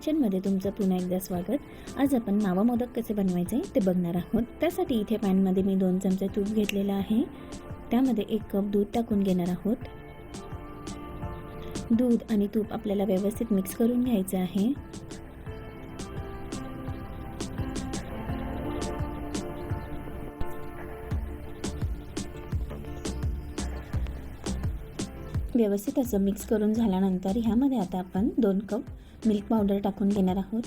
किचनमध्ये तुमचं पुन्हा एकदा स्वागत. आज आपण मावा मोदक कसे बनवायचे ते बघणार आहोत. त्यासाठी इथे पॅनमध्ये मी दोन चमचे तूप घेतलेलं आहे. त्यामध्ये एक कप दूध टाकून घेणार आहोत. दूध आणि तूप आपल्याला व्यवस्थित मिक्स करून घ्यायचं आहे. व्यवस्थित असं मिक्स करून झाल्यानंतर ह्यामध्ये आता आपण दोन कप मिल्क पावडर टाकून घेणार आहोत.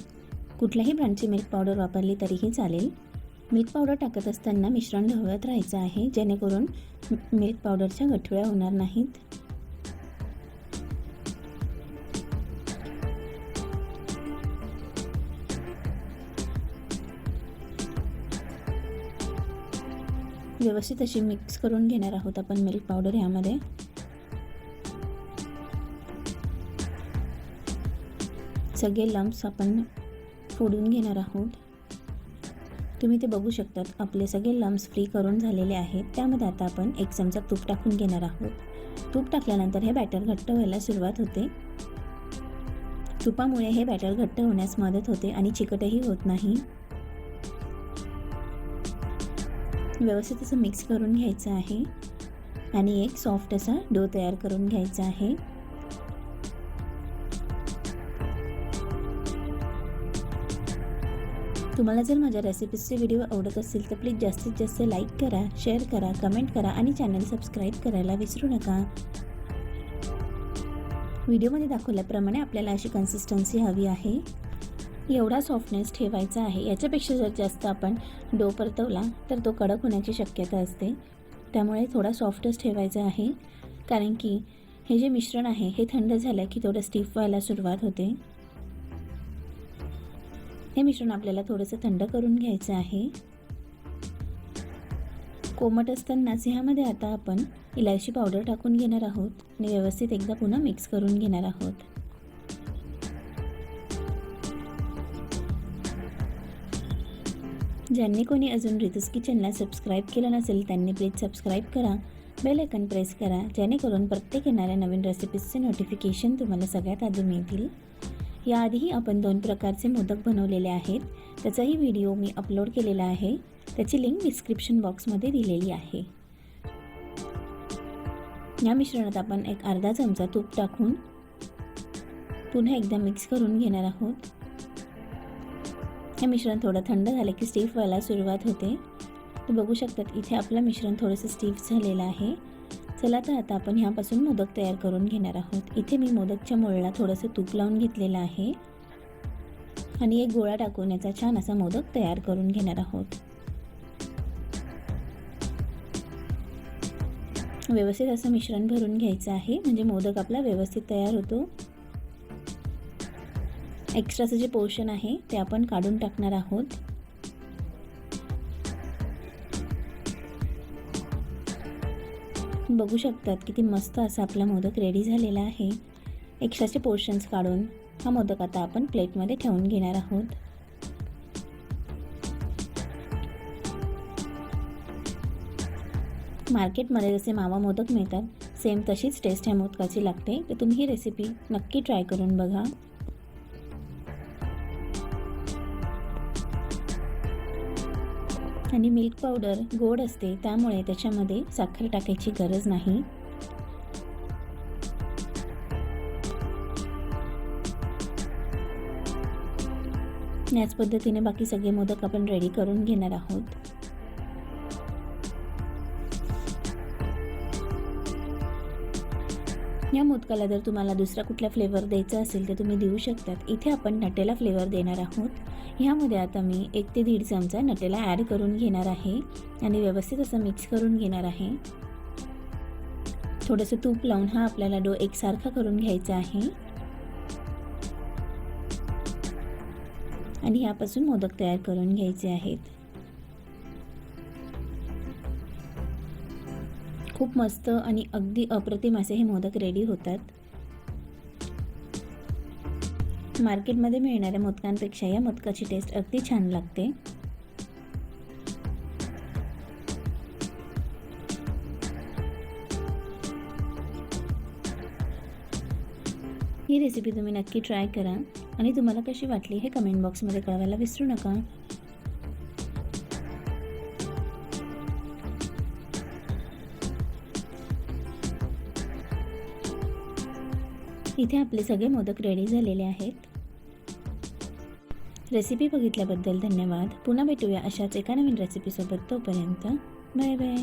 कुठल्याही ब्रँडची मिल्क पावडर वापरली तरीही चालेल. मिल्क पावडर टाकत असताना मिश्रण ढवळत राहायचं आहे जेणेकरून मिल्क पावडरच्या गठुळ्या होणार नाहीत. व्यवस्थित अशी मिक्स करून घेणार आहोत आपण मिल्क पावडर यामध्ये. सगळे लम्प्स आपण फोडून घेणार आहोत. तुम्ही ते बघू शकतात. आपले सगळे लम्प्स फ्री करून झालेले आहेत. त्यामध्ये आता आपण एक चमचा तूप टाकून घेणार आहोत. तूप टाकल्यानंतर हे बॅटर घट्ट व्हायला सुरुवात होते. तुपामुळे हे बॅटर घट्ट होण्यास मदत होते आणि चिकटही होत नाही. व्यवस्थित असं मिक्स करून घ्यायचं आहे. आणि एक सॉफ्ट असा डो तयार करून घ्यायचा आहे. तुम्हाला जर माझ्या रेसिपीजचे व्हिडिओ आवडत असतील तर प्लीज जास्तीत जास्त लाईक करा शेअर करा कमेंट करा आणि चॅनल सबस्क्राईब करायला विसरू नका. व्हिडिओमध्ये दाखवल्याप्रमाणे आपल्याला अशी कन्सिस्टन्सी हवी आहे. एवढा सॉफ्टनेस ठेवायचा आहे. याच्यापेक्षा जर जास्त आपण डो परतवला तर तो कडक होण्याची शक्यता असते. त्यामुळे थोडा सॉफ्टच ठेवायचा आहे. कारण की हे जे मिश्रण आहे हे थंड झालं की थोडं स्टिफ व्हायला सुरुवात होते. हे मिश्रण आपल्याला थोडंसं थंड करून घ्यायचं आहे. कोमट असतानाच ह्यामध्ये आता आपण इलायची पावडर टाकून घेणार आहोत. आणि व्यवस्थित एकदा पुन्हा मिक्स करून घेणार आहोत. ज्यांनी कोणी अजून रितुस किचनला सबस्क्राईब केलं नसेल त्यांनी प्लीज सबस्क्राईब करा. बेल आयकन प्रेस करा जेणेकरून प्रत्येक येणाऱ्या नवीन रेसिपीजचे नोटिफिकेशन तुम्हाला सगळ्यात आधी मिळतील. याआधीही आपण दोन प्रकारचे मोदक बनवलेले आहेत. त्याचाही व्हिडिओ मी अपलोड केलेला आहे. त्याची लिंक डिस्क्रिप्शन बॉक्समध्ये दिलेली आहे. या मिश्रणात आपण एक अर्धा चमचा तूप टाकून पुन्हा एकदा मिक्स करून घेणार आहोत. हे मिश्रण थोडं थंड झालं की स्टीफ व्हायला सुरुवात होते. तर बघू शकतात इथे आपलं मिश्रण थोडंसं स्टीफ झालेलं आहे. चला तर आता आपण ह्यापासून मोदक तयार करून घेणार आहोत. इथे मी मोदकच्या मुळला थोडंसं तूप लावून घेतलेलं आहे. आणि एक गोळा टाकून याचा छान असा मोदक तयार करून घेणार आहोत. व्यवस्थित असं मिश्रण भरून घ्यायचं आहे. म्हणजे मोदक आपला व्यवस्थित तयार होतो. एक्स्ट्राचं जे पोर्शन आहे ते आपण काढून टाकणार आहोत. बघू शकतात किती मस्त असा आपला मोदक रेडी झालेला आहे. एक्स्ट्राचे पोर्शन्स काढून हा मोदक आता आपण प्लेटमध्ये ठेवून घेणार आहोत. मार्केटमध्ये जसे मावा मोदक मिळतात सेम तशीच टेस्ट ह्या मोदकाची लागते. तर तुम्ही ही रेसिपी नक्की ट्राय करून बघा. आणि मिल्क पावडर गोड असते त्यामुळे त्याच्यामध्ये साखर टाकायची गरज नाही. याच पद्धतीने बाकी सगळे मोदक आपण रेडी करून घेणार आहोत. या मोदकाला जर तुम्हाला दुसरा कुठला फ्लेवर द्यायचा असेल तर तुम्ही देऊ शकतात. इथे आपण नटेला फ्लेवर देणार आहोत. ह्यामध्ये आता मी एक ते दीड चमचा नटेला ॲड करून घेणार आहे. आणि व्यवस्थित असं मिक्स करून घेणार आहे. थोडंसं तूप लावून हा आपल्याला डो एकसारखा करून घ्यायचा आहे. आणि ह्यापासून मोदक तयार करून घ्यायचे आहेत. खूप मस्त आणि अगदी अप्रतिम असे हे मोदक रेडी होतात. मार्केटमध्ये मिळणाऱ्या मोदकांपेक्षा या मोदकाची टेस्ट अगदी छान लागते. ही रेसिपी तुम्ही नक्की ट्राय करा आणि तुम्हाला कशी वाटली हे कमेंट बॉक्समध्ये कळवायला विसरू नका. इथे आपले सगळे मोदक रेडी झालेले आहेत. रेसिपी बघितल्याबद्दल धन्यवाद. पुन्हा भेटूया अशाच एका नवीन रेसिपीसोबत तोपर्यंत. Bye bye